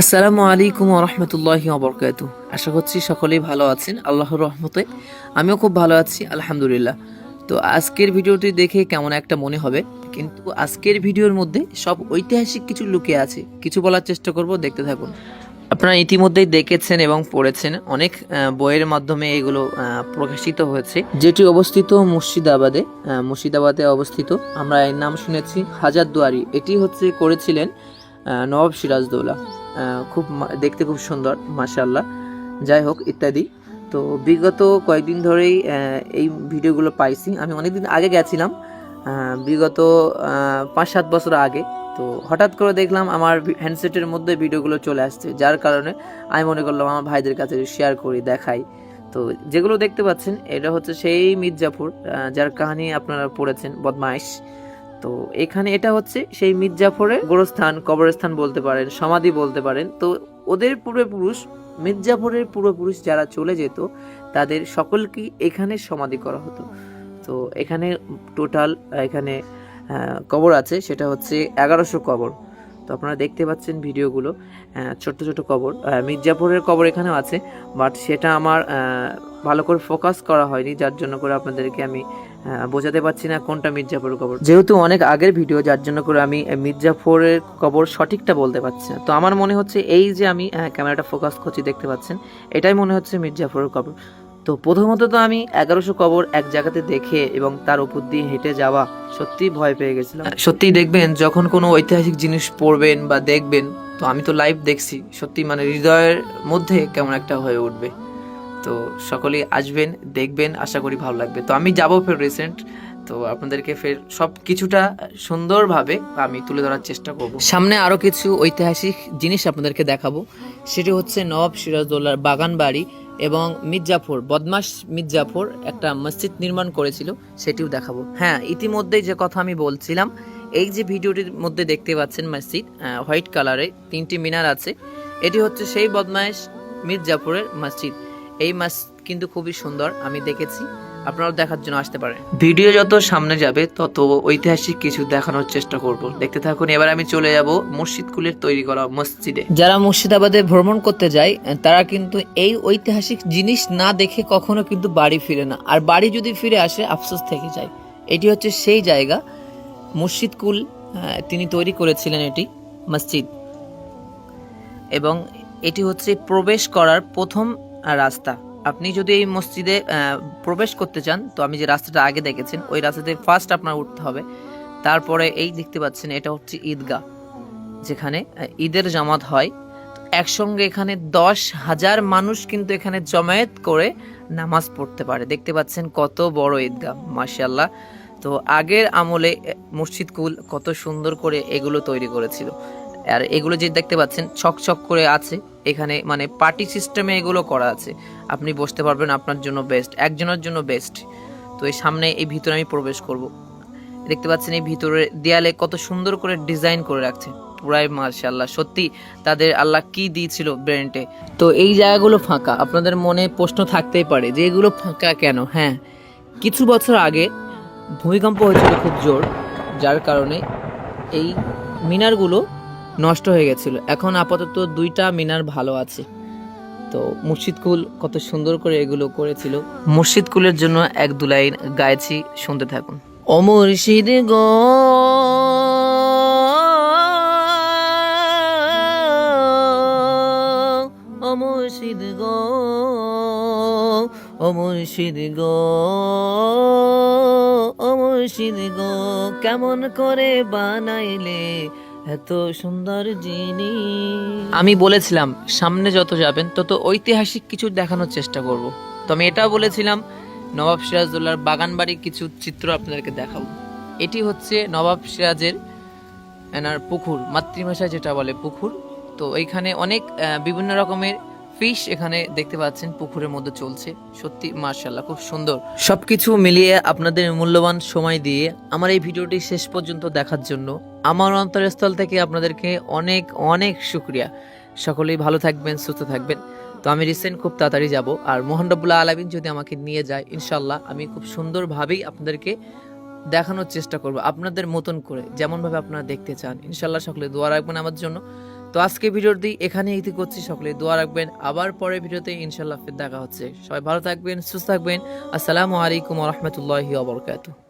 আসসালামু আলাইকুম রহমতুল্লাহি অবরকাত আশা করছি সকলেই ভালো আছেন, আল্লাহর রহমতে। আমিও খুব ভালো আছি, আলহামদুলিল্লাহ। তো আজকের ভিডিওটি দেখে কেমন একটা মনে হবে, কিন্তু আজকের ভিডিওর মধ্যে সব ঐতিহাসিক কিছু লুকে আছে। কিছু বলার চেষ্টা করব, দেখতে থাকুন। আপনারা ইতিমধ্যেই দেখেছেন এবং পড়েছেন, অনেক বইয়ের মাধ্যমে এগুলো প্রকাশিত হয়েছে। যেটি অবস্থিত মুর্শিদাবাদে মুর্শিদাবাদে অবস্থিত। আমরা এর নাম শুনেছি হাজারদুয়ারি। এটি হচ্ছে করেছিলেন নবাব সিরাজদৌলা। খুব দেখতে খুব সুন্দর মাশাল্লাহ যাই হোক, ইত্যাদি। তো বিগত কয়েকদিন ধরেই এই ভিডিওগুলো পাইছি। আমি অনেকদিন আগে গেছিলাম বিগত পাঁচ সাত বছর আগে। তো হঠাৎ করে দেখলাম আমার হ্যান্ডসেটের মধ্যে ভিডিওগুলো চলে আসছে, যার কারণে আমি মনে করলাম আমার ভাইদের কাছে শেয়ার করি, দেখাই। তো যেগুলো দেখতে পাচ্ছেন, এটা হচ্ছে সেই মির্জাপুর যার কাহিনী আপনারা পড়েছেন, বদমাইশ। তো এখানে এটা হচ্ছে সেই মির্জাফরের গোরস্থান, কবরস্থান বলতে পারেন, সমাধি বলতে পারেন। তো ওদের পূর্বপুরুষ, মির্জাফরের পূর্বপুরুষ যারা চলে যেত, তাদের সকলকেই এখানে সমাধি করা হতো। তো এখানে টোটাল, এখানে কবর আছে, সেটা হচ্ছে এগারোশো কবর। তো আপনারা দেখতে পাচ্ছেন ভিডিওগুলো ছোট্ট ছোট কবর। মির্জাপুরের কবর এখানেও আছে, বাট সেটা আমার ভালো করে ফোকাস করা হয়নি, যার জন্য করে আপনাদেরকে আমি বোঝাতে পারছি না কোনটা মির্জাপুরের কবর। যেহেতু অনেক আগের ভিডিও যার জন্য করে আমি মির্জাফরের কবর সঠিকটা বলতে পারছি না। তো আমার মনে হচ্ছে এই যে আমি আহ, ক্যামেরাটা ফোকাস করছি দেখতে পাচ্ছেন এটাই মনে হচ্ছে মির্জাফরের কবর। তো প্রথমত তো আমি এগারোশো কবর এক জায়গাতে দেখে এবং তার উপর দিয়ে হেঁটে যাওয়া সত্যি ভয় পেয়ে গেছিলাম। সত্যিই দেখবেন যখন কোনো ঐতিহাসিক জিনিস পড়বেন বা দেখবেন তো আমি তো লাইভ দেখছি সত্যি মানে হৃদয়ের মধ্যে কেমন একটা হয়ে উঠবে। তো সকলেই আসবেন, দেখবেন, আশা করি ভালো লাগবে। তো আমি যাব ফের রিসেন্ট তো আপনাদেরকে ফের সব কিছুটা সুন্দরভাবে আমি তুলে ধরার চেষ্টা করব। সামনে আরও কিছু ঐতিহাসিক জিনিস আপনাদেরকে দেখাবো। সেটি হচ্ছে নবাব সিরাজদৌল্লার বাগান বাড়ি এবং মির্জাফর বদমাস মির্জাফর একটা মসজিদ নির্মাণ করেছিল, সেটিও দেখাবো। হ্যাঁ ইতিমধ্যেই যে কথা আমি বলছিলাম, এই যে ভিডিওটির মধ্যে দেখতে পাচ্ছেন মসজিদ হোয়াইট কালারে তিনটি মিনার আছে, এটি হচ্ছে সেই বদমাইশ মির্জাফরের মসজিদ। এই মসজিদ কিন্তু খুবই সুন্দর আমি দেখেছি। আপনারাও দেখার জন্য আসতে পারেন। ভিডিও যত সামনে যাবে তত ঐতিহাসিক কিছু দেখানোর চেষ্টা করব। দেখতে থাকুন এবার আমি চলে যাব মুর্শিদ কুলের তৈরি করা মসজিদে। যারা মুর্শিদাবাদে ভ্রমণ করতে যায় তারা কিন্তু এই ঐতিহাসিক জিনিস না দেখে কখনো কিন্তু বাড়ি ফিরে না। আর বাড়ি যদি ফিরে আসে আফসোস থেকে যায়। এটি হচ্ছে সেই জায়গা মুর্শিদ কুল তিনি তৈরি করেছিলেন এটি মসজিদ। এবং এটি হচ্ছে প্রবেশ করার প্রথম রাস্তা। আপনি যদি এই মসজিদে প্রবেশ করতে চান, তো আমি যে রাস্তাটা আগে দেখেছেন, ওই রাস্তাতে ফার্স্ট আপনার উঠতে হবে। তারপরে এই দেখতে পাচ্ছেন, এটা হচ্ছে ঈদগাহ, যেখানে ঈদের জামাত হয়। একসঙ্গে এখানে দশ হাজার মানুষ কিন্তু এখানে জমায়েত করে নামাজ পড়তে পারে। দেখতে পাচ্ছেন কত বড় ঈদগাহ মাশাল্লাহ তো আগের আমলে মসজিদ কুল কত সুন্দর করে এগুলো তৈরি করেছিল। আর এগুলো যে দেখতে পাচ্ছেন ছক ছক করে আছে। এখানে মানে পার্টি সিস্টেমে এগুলো করা আছে। আপনি বসতে পারবেন আপনার জন্য বেস্ট একজনের জন্য বেস্ট তো এই সামনে এই ভিতরে আমি প্রবেশ করব। দেখতে পাচ্ছেন এই ভিতরে দেয়ালে কত সুন্দর করে ডিজাইন করে রাখছে। পুরাই মার্শাল্লাহ সত্যি তাদের আল্লাহ কি দিয়েছিল ব্রেনটে তো এই জায়গাগুলো ফাঁকা, আপনাদের মনে প্রশ্ন থাকতেই পারে যে এগুলো ফাঁকা কেন? হ্যাঁ কিছু বছর আগে ভূমিকম্প হয়েছিল খুব জোর, যার কারণে এই মিনারগুলো নষ্ট হয়ে গেছিল। এখন আপাতত দুইটা মিনার ভালো আছে। তো মুর্শিদ কুল কত সুন্দর করে এগুলো করেছিল। মুর্শিদ কুলের জন্য এক দু লাইন গাইছি, শুনতে থাকুন। ও মুর্শিদ গো, ও মুর্শিদ গো, ও গো মুর্শিদ গো, কেমন করে বানাইলে এত সুন্দর জিনিস। আমি বলেছিলাম, সামনে যত যাবেন, তত ঐতিহাসিক কিছু দেখানোর চেষ্টা করব। তো আমি এটাও বলেছিলাম, নবাব সিরাজদৌল্লার বাগান বাড়ির কিছু চিত্র আপনাদেরকে দেখাবো। এটি হচ্ছে নবাব সিরাজের, এনার পুকুর, মাতৃভাষায় যেটা বলে পুকুর। তো এইখানে অনেক বিভিন্ন রকমের ফিশ এখানে দেখতে পাচ্ছেন, পুকুরের মধ্যে চলছে। সত্যি মার্শাল্লাহ খুব সুন্দর। সবকিছু মিলিয়ে আপনাদের মূল্যবান সময় দিয়ে আমার এই ভিডিওটি শেষ পর্যন্ত দেখার জন্য আমার অন্তরস্থল থেকে আপনাদেরকে অনেক অনেক শুক্রিয়া। সকলেই ভালো থাকবেন, সুস্থ থাকবেন। তো আমি রিসেন্ট খুব তাড়াতাড়ি যাব। আর মোহন রব্বুল্লাহ আলমিন যদি আমাকে নিয়ে যায় ইনশাল্লাহ আমি খুব সুন্দরভাবেই আপনাদেরকে দেখানোর চেষ্টা করব, আপনাদের মতন করে, যেমনভাবে আপনারা দেখতে চান। ইনশাল্লাহ সকলে দোয়া রাখবেন আমার জন্য। তো আজকে ভিডিওটি এখানে ইতি করছি। সকলে দোয়া রাখবেন। আবার পরের ভিডিওতে ইনশাল্লাহ ফের দেখা হচ্ছে। সবাই ভালো থাকবেন, সুস্থ থাকবেন। আসসালামু আলাইকুম রহমতুল্লাহি আবরকাতু